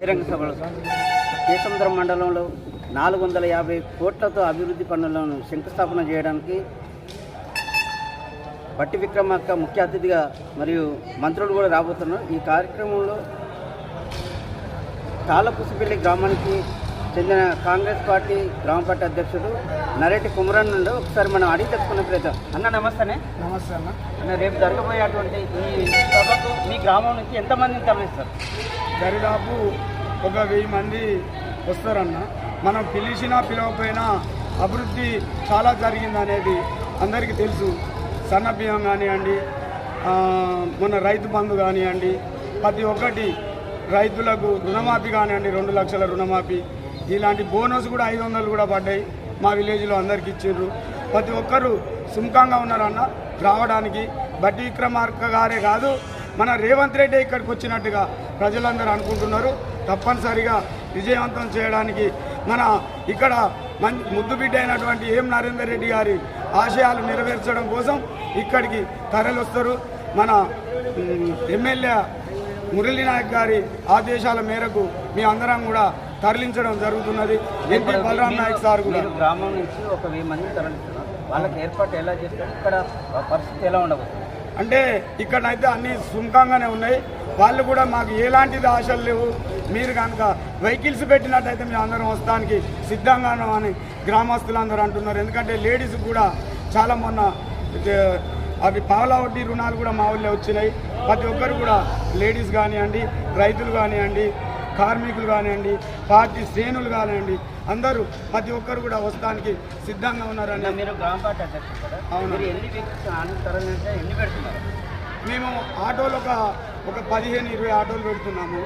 బహిరంగ సభలు కేసముద్రం మండలంలో నాలుగు వందల యాభై కోట్లతో అభివృద్ధి పనులను శంకుస్థాపన చేయడానికి బట్టి విక్రమార్క ముఖ్య అతిథిగా మరియు మంత్రులు కూడా రాబోతున్నారు. ఈ కార్యక్రమంలో తాళపుసిపల్లి గ్రామానికి చెందిన కాంగ్రెస్ పార్టీ గ్రామ పార్టీ అధ్యక్షుడు నరేటి కుమరన్ నుండి ఒకసారి మనం అడిగి తెచ్చుకునే ప్రయత్నం. అన్న నమస్తేనే నమస్తే అన్న. అన్న రేపు జరగబోయేటువంటి ఈ సభకు మీ గ్రామం నుంచి ఎంతమందిని తరలిస్తారు? దరిదాపు ఒక వెయ్యి మంది వస్తారన్న. మనం పిలిచినా పిలవకపోయినా అభివృద్ధి చాలా జరిగిందనేది అందరికీ తెలుసు. సన్న బియ్యం కానివ్వండి మన మొన్న రైతు బంధు కానివ్వండి ప్రతి ఒక్కటి రైతులకు రుణమాఫీ కానివ్వండి రెండు లక్షల రుణమాఫీ. ఇలాంటి బోనస్ కూడా ఐదు వందలు కూడా పడ్డాయి మా విలేజ్లో అందరికి ఇచ్చిండ్రు. ప్రతి ఒక్కరు సుముఖంగా ఉన్నారన్న రావడానికి. బట్టి విక్రమార్క గారే కాదు మన రేవంత్ రెడ్డి ఇక్కడికి వచ్చినట్టుగా ప్రజలందరూ అనుకుంటున్నారు. తప్పనిసరిగా విజయవంతం చేయడానికి మన ఇక్కడ మం ముద్దు బిడ్డ అయినటువంటి ఏం నరేందర్ రెడ్డి గారి ఆశయాలు నెరవేర్చడం కోసం ఇక్కడికి తరలిస్తారు. మన మ్, ఎమ్మెల్యే మురళీ నాయక్ గారి ఆదేశాల మేరకు మీ అందరం కూడా తరలించడం జరుగుతున్నది. ఎంపీ బలరాం నాయక్ సార్ కూడా. గ్రామం నుంచి ఒక వెయ్యి మందిని తరలిస్తున్నారు వాళ్ళకి ఏర్పాటు ఎలా చేస్తారు? ఇక్కడ పరిస్థితి ఎలా ఉండబోతుంది? అంటే ఇక్కడైతే అన్ని సుంకంగానే ఉన్నాయి. వాళ్ళు కూడా మాకు ఎలాంటిది ఆశలు లేవు. మీరు కనుక వెహికల్స్ పెట్టినట్టయితే మేము అందరం వస్తానికి సిద్ధంగాను అని గ్రామస్తులందరూ అంటున్నారు. ఎందుకంటే లేడీస్ కూడా చాలా మొన్న అవి పావలా వడ్డీ రుణాలు కూడా మా ఊళ్ళో వచ్చినాయి. ప్రతి ఒక్కరు కూడా లేడీస్ కానివ్వండి రైతులు కానివ్వండి కార్మికులు కానివ్వండి పార్టీ శ్రేణులు కానివ్వండి అందరూ ప్రతి ఒక్కరు కూడా వస్తానికి సిద్ధంగా ఉన్నారని మీరు గ్రామ పార్టీ అవును. ఎన్ని పెడుతున్నారు? మేము ఆటోలు ఒక ఒక పదిహేను ఇరవై ఆటోలు పెడుతున్నాము.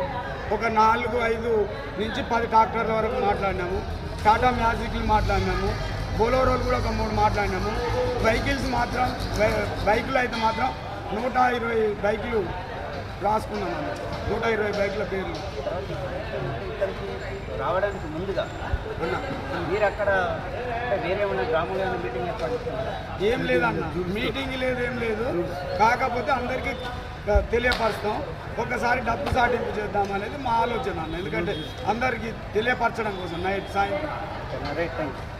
ఒక నాలుగు ఐదు నుంచి పది ట్రాక్టర్ల వరకు మాట్లాడినాము. టాటా మ్యాజిక్లు మాట్లాడినాము. బొలోరోలు కూడా ఒక మూడు మాట్లాడినాము. వెహికల్స్ మాత్రం బైకులు అయితే మాత్రం నూట ఇరవై బైకులు రాసుకున్నాము నూట ఇరవై బైకుల పేర్లు. ఇక్కడికి రావడానికి ముందుగా అన్న. మీరు అక్కడ వేరే ఉన్న గ్రామంలో మీటింగ్ ఏర్పాటు ఏం లేదన్న. మీటింగ్ లేదు ఏం లేదు. కాకపోతే అందరికీ తెలియపరుస్తాం. ఒకసారి డబ్బు సాటింపు చేద్దాం అనేది మా ఆలోచన అన్న. ఎందుకంటే అందరికీ తెలియపరచడం కోసం నైట్ సాయంత్రం. Right thank you